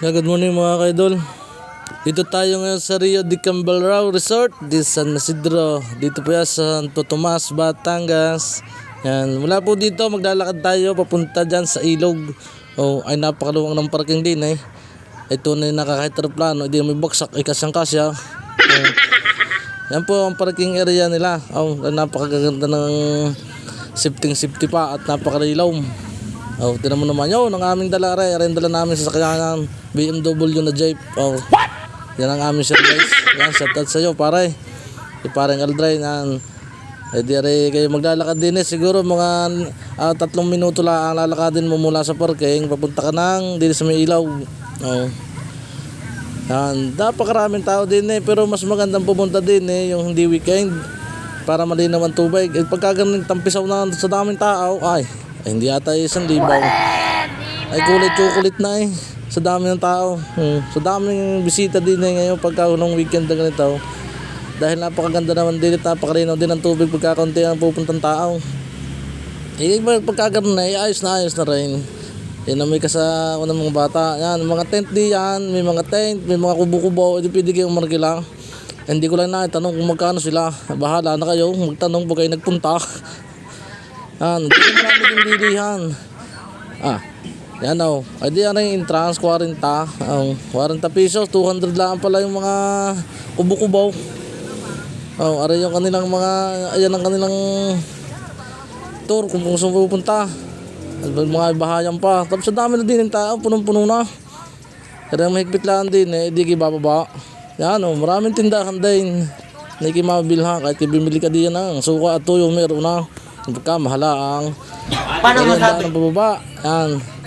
Yeah, good morning mga kaidol. Dito tayo ngayon sa Rio de Cambalrao Resort, di San Isidro. Dito po yan sa Santo Tomas, Batangas. Yan, mula po dito maglalakad tayo papunta dyan sa ilog. Oh, ay napakaluwang ng parking din eh. Ito na yung nakakahit plano, hindi may baksak, ay kasyang kasya. Oh. Yan po ang parking area nila. Oh, napakaganda ng safety safety pa at napakalilaw. Oh, tinan mo naman yun, ang aming dala rin. Rin dala namin sa sakyanan BMW na Jeep. Oh. Yan ang aming sir guys. Yan, shout out sa iyo pare. Si parang Aldray yan. Eh di rin kayo maglalakad din eh. Siguro mga ah, tatlong minuto lang ang lalakadin mo mula sa parking. Papunta ka nang din sa may ilaw. Oh. Yan, napakaraming tao din eh. Pero mas magandang pumunta din eh, yung hindi weekend. Para malinaw ang tubig. Eh, pagka ganun tampisaw na sa daming tao, ay, ay hindi ata isang libaw. Ay chocolate na eh. Sa dami ng tao. Hmm. Sa dami bisita din eh ngayon pagka unang weekend na ganito. Dahil napakaganda naman din at napakalinaw din ang tubig pagka konti ang pupuntang tao. Eh, pag- pagka ganun na, eh, ayos na ayos na rin. Yan ang may kasama ng mga bata. Yan, mga tent di yan. May mga tent, may mga kubo-kubo. Hindi pwede kayong markila. Hindi ko lang naitanong kung magkano sila. Bahala na kayo. Magtanong pag kayo nagpunta. Yan, hindi na marami din bilihan. Ah, yan o. Ay di yan ang entrance, 40. Um, 40 pesos, 200 lang pala yung mga kubo-kubo. Oh, aray yung kanilang mga, ayan ang kanilang tour kung kung saan pupunta. At mga bahayan pa. Tapos sa dami na din ng tao, punong-puno na. Kaya mahigpit lang din eh, di kayo bababa. Yan o, maraming tindahan din. Hindi kayo mabilhan kahit kayo bumili ka diyan ng suka at tuyo meron na. Pagka mahala ang Paano masabi? ng pababa. Yan.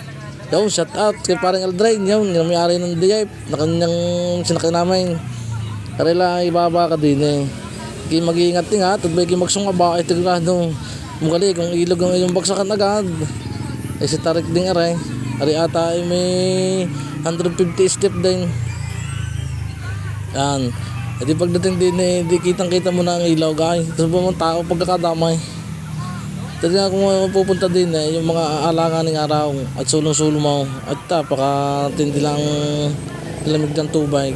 Yo, shout out kay parang Aldrain. Yun, yung may-ari ng DIP na kanyang sinakay namin. Karela, ibaba ka din eh. Kaya mag-iingat din ha. Tagbe kayo magsungaba. Ay, tigurado. Mugali, kung ilog ang iyong bagsakan agad. Eh, si Tarik din aray. Ari ata ay may 150 step din. Yan. E di pagdating din eh, di kitang-kita mo na ang ilaw guys. Tapos ba mga tao pagkakadamay. Talaga kung pupunta din eh, yung mga alangan ng araw at sulong-sulong mo at napakatindi lang lamig ng tubig.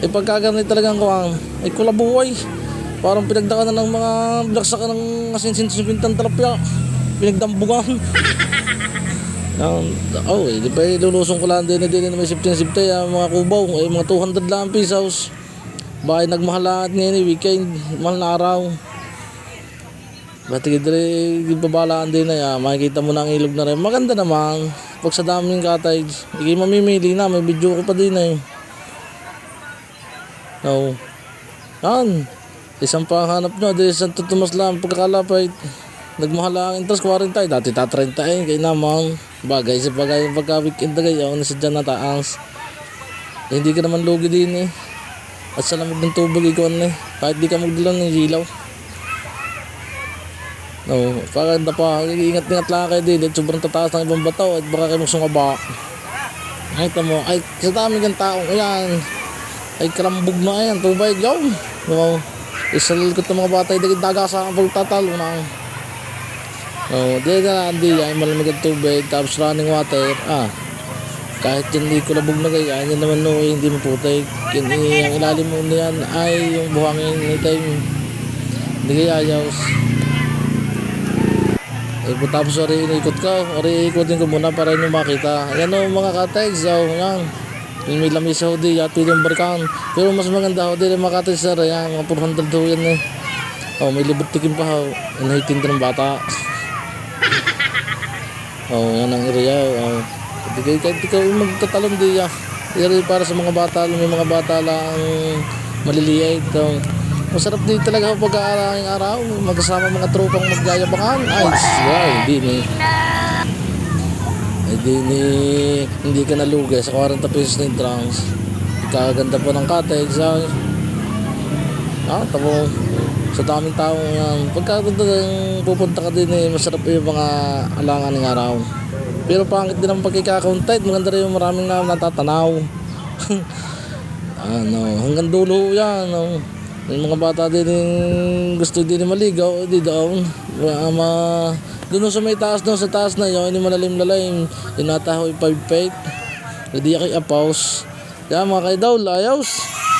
Eh pagka ganun talagang kuwang, ay kulabuhay. Parang pinagdaan na ng mga bilaksakan ng asinsin sa pintang talapya. Pinagdambugan. Yan, oh, eh, di ba eh, lulusong ko lang din na din na may sifte ang mga kubaw, ay mga 200 lang pesos. Bahay nagmahalaan ngayon, eh, weekend, mahal na araw. Bati dire babalaan din na yan, makikita mo na ang ilog na rin. Maganda naman. Pag sa daming cottage, hindi mamimili na, may video ko pa din eh. No. Yan. Isang pahanap nyo, di Santo Tomas lang, pagkakalapit. Nagmahal ang interest, 40 tayo. Dati ta 30 eh, kaya naman. Bagay sa bagay, pagka weekend na kayo, nasa dyan na taas. Eh, hindi ka naman lugi din eh. At sa lamig ng tubig, ikaw eh. Kahit di ka magdala ng ilaw. No, paganda pa, ingat-ingat lang kayo din. Sobrang tataas ng ibang bato at baka kayo magsungaba. Ay, tamo, ay, sa dami ng tao, ayan. Ay, karambog na ayan, tubig, yun. No, isalil ko itong mga bata, hindi dagasa ang pagtatalo na. No, di na, di, ay malamig ang tubig, tapos running water, ah. Kahit yan di kulabog na kayo, yan naman no, eh, hindi maputik. Yan, eh, ang ilalim mo na yan ay yung buhangin na time. Hindi kayo ayos. Eh, tapos ori inikot ka, ori ikotin ko muna para nyo makita. Yan o mga kategs, oh, yan. Yung may lamis sa hudi, at yung barkan. Pero mas maganda hudi yung mga kategs, sir, yan, mga 400 daw yan eh. Oh, may libot tikim pa ho. Inahitin ng bata. Oh, yan ang area. Oh. Hindi kayo, kahit ikaw yung magtatalon di ya. Area para sa mga bata, may mga bata lang maliliit. Oh. Masarap din talaga pag aaraling araw. Magkasama mga tropang magyayabangan. Ay, wow, hindi ni. Hindi ni, hindi ka nalugi sa 40 pesos na entrance. Kaganda po ng cottage. Ah, ah tabo. Sa daming tao yan. Pagka pupunta ka din eh, masarap yung mga alangan ng araw. Pero pangit din ang pagkikakontent. Maganda rin yung maraming na natatanaw. ano, hanggang dulo yan. No. May mga bata din yung gusto din maligaw, di. Uh, ma, doon sa may taas doon sa taas na yun, yung malalim-lalim, yung nataho yung 5 feet. Pwede kay apaus. Yan mga kaidol, ayos. po,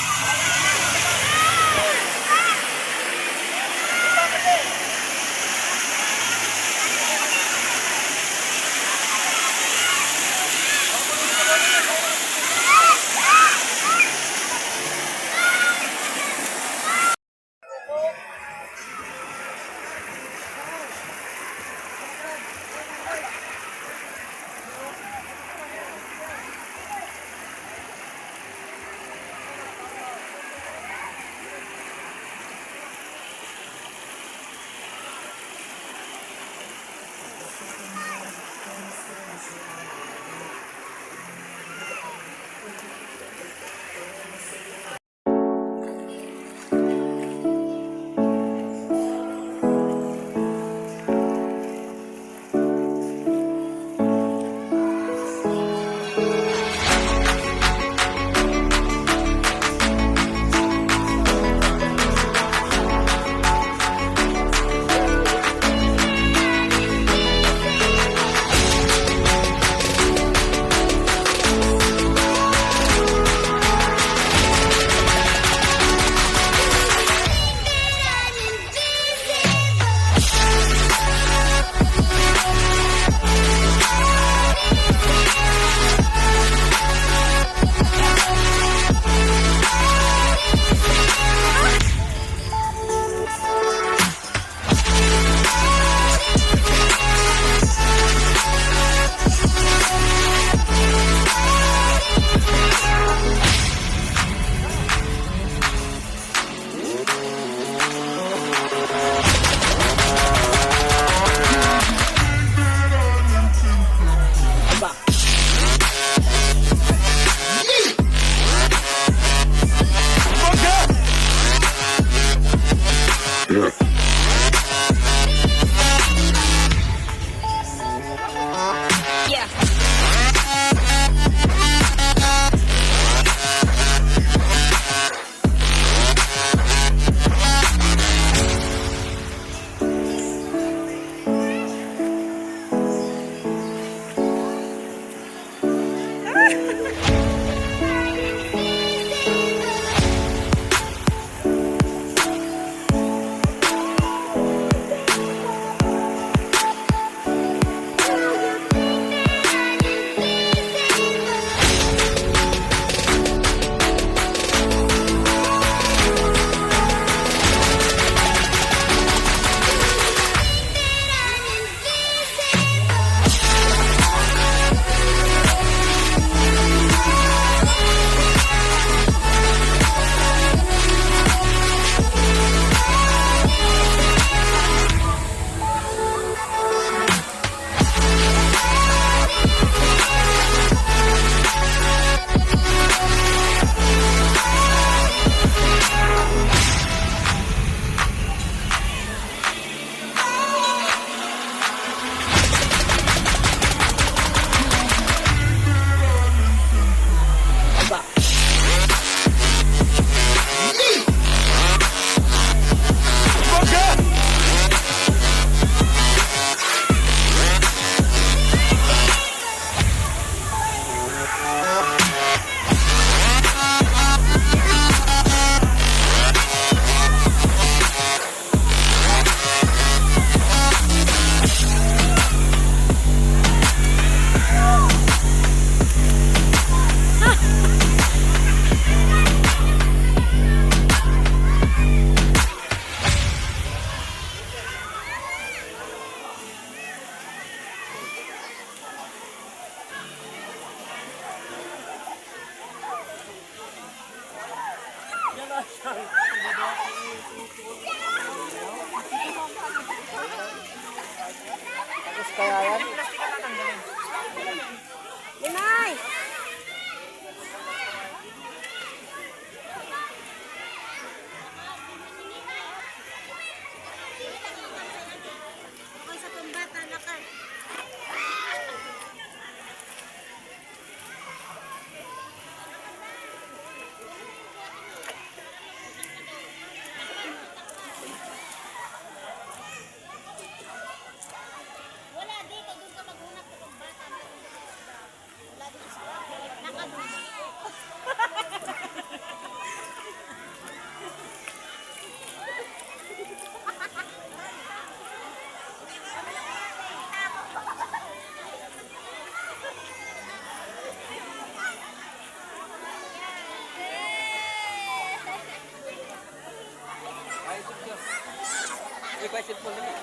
polémica.